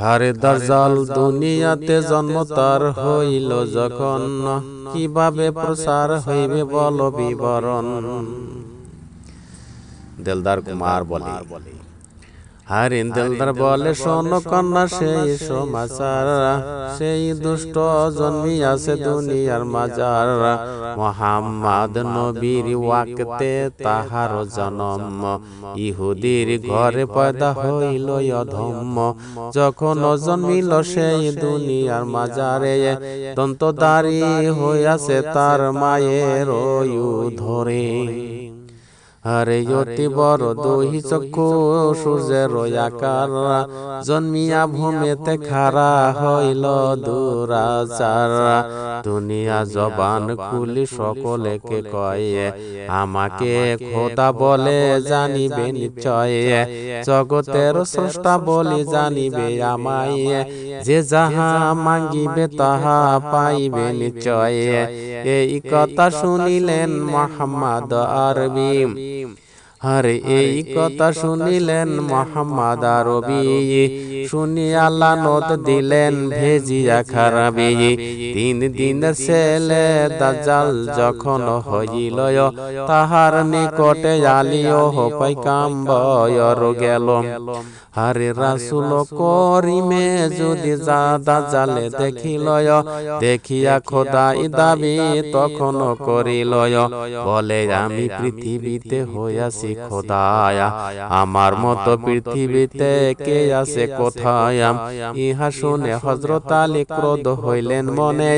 খারে দার্জাল দুনিয়াতে জন্ম তার হইল যখন। কীভাবে প্রসার হইবে বল বিবরণ। দেলদার কুমার বলে হারিন দিলদার বলে শোন কন্যা সেই সমাচার সেই দুষ্ট জন্মি আছে দুনিয়ার মাজার মোহাম্মদ নবীর ওয়াকতে তাহার জনম। ইহুদির ঘরে পয়দা হইল অধম্ম। যখন জন্মিল সেই দুনিয়ার মাজারে দন্তদারি হইয়াছে তার মায়ের ধরে। আরে অতি বড় দহি চক্ষু সূর্যের আকার জন্মিয়া ভূমিতে খারা হইল দুরাচার। দুনিয়া জবান খুলি সকলেকে কয়ে আমাকে খোদা বলে জানিবে নিশ্চয়। জগতের স্রষ্টা বলি জানিবে আমায় যে যাহা মাঙ্গিবে তাহা পাইবে নিশ্চয়। এই কথা শুনিলেন মোহাম্মদ আরবি। আর এই কথা শুনিলেন মোহাম্মদ আরবি। শুনি আল্লাহ নদ দিলেন, ভেজিয়া খারাবি তিন দিন ছেলে দাজাল যখন হইল তাহার নিকটে আলিও পাইকাম বয়র গেল। আরে রাসুল করিমে যদি জাদা জালে দেখিল দেখিয়া খোদাই দাবি তখন করিল বলে, আমি পৃথিবীতে হইয়াছি খোদায়া। আমার মতো পৃথিবীতে কে আছে, কোথায় ইহা শুনে হজরত আলী ক্রোধ হইলেন মনে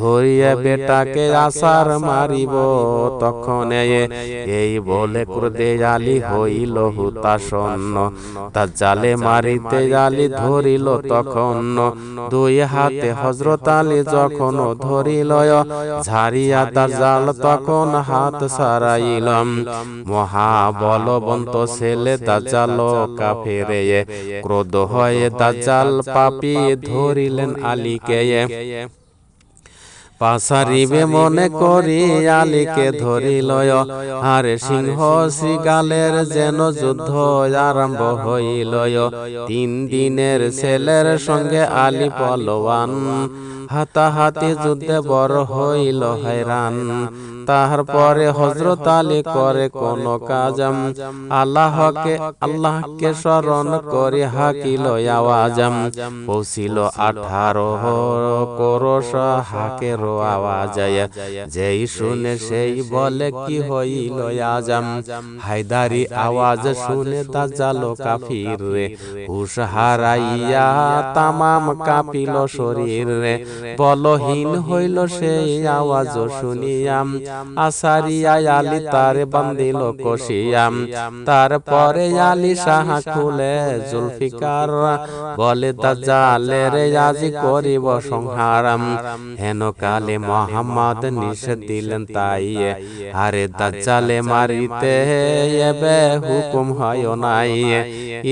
ধরিয়া বেটাকে আসার মারিব তখন। এই বলে ক্রোধে আলী হইল হুতাশন্ন তা জালে মারিতে জালি ধরিল তখন দুই হাতে হজরত আলী যখন ধরিল ঝাড়িয়া তার জাল তখন হাত সারাইলাম। মহা বলবন্ত ছেলে দাজাল কাফেরে ক্রোধ হয়ে দাজাল পাপি ধরিলেন আলীকে। পাশারিবে মনে করি আলীকে ধরিল আরে সিংহ শ্রীগালের যেন যুদ্ধ আরম্ভ হইল তিন দিনের ছেলের সঙ্গে আলী পলওয়ান। হাতাহাতি যুদ্ধে বড় হইল হয়রান। তাহার পরে হজরত আলী করে কোন কাজ আল্লাহকে আল্লাহকে স্মরণ করে হাকিল আওয়াজাম পৌঁছিল আঠারো করস হাকের আওয়াজ। যেই শুনে সেই বলে কি হইল আজাম। হায়দারি আওয়াজ শুনে তা জালো কাফির রে। হুশ হারাইয়া তামাম কাপিল শরীর রে। বলহীন হইল সেই আওয়াজ শুনিয়াম। আসারিয়া আলী তারে বান্দিল কষিয়াম তারপরে আলী সাহা খুলে জুলফিকার বলে দাজালের আজি করিব সংহারাম। হেন কালে মোহাম্মদ নিষেধ দিলেন তাই আরে দাজ্জালে মারিতে এবে হুকুম হয় নাই।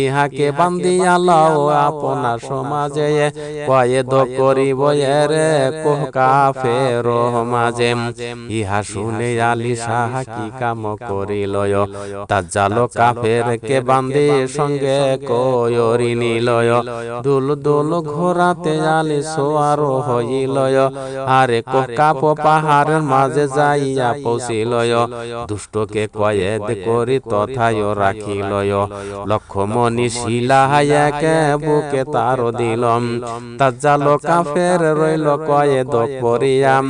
ইহাকে বান্দিয়া লও আপনার সমাজে। কয়েদ করিব এর কোহ কাফের মাঝে। ইহা শুনে আলী শাহ কি কাম করিল দাজ্জাল কাফের কে বান্দি সঙ্গে কয়রি নিল দুল দুল ঘোরাতে আলী সোয়ার হইল আরে কাপ পাহাড়ের মাঝে যাইয়া পৌঁছিল দুষ্টকে কয়েদ করি তথায় রাখিল লক্ষ্মণি শিলা হায়াকে বুকে তার দিলম। তাজ্জাল কাফের রইল কয়েদ করিয়াম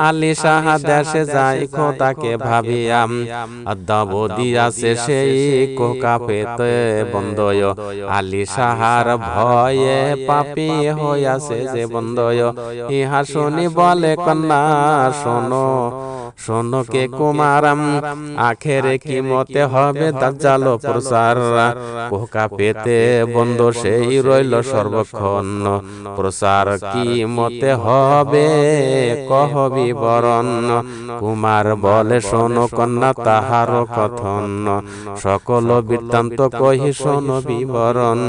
আলী শাহ দেশে যাই খোদাকে ভাবিয়াম। আদাবদি আছে সেই কোকাপেতে বন্ধয়। আলী সাহার ভয়ে পাপি হইয়াছে যে বন্ধয়। ইহা শুনি বলে কন্যা শোনো। শোনো কে কুমারাম আখেরে কি মতে হবে দাজ্জাল প্রসার। কোকা পেতে বন্ধ সেই রইল সর্বক্ষণ। প্রসার কি মতে হবে কহ বিবরণ। কুমার বলে শোনো কন্যা তাহার কথন। সকল বৃত্তান্ত কহি শোনো বিবরণ।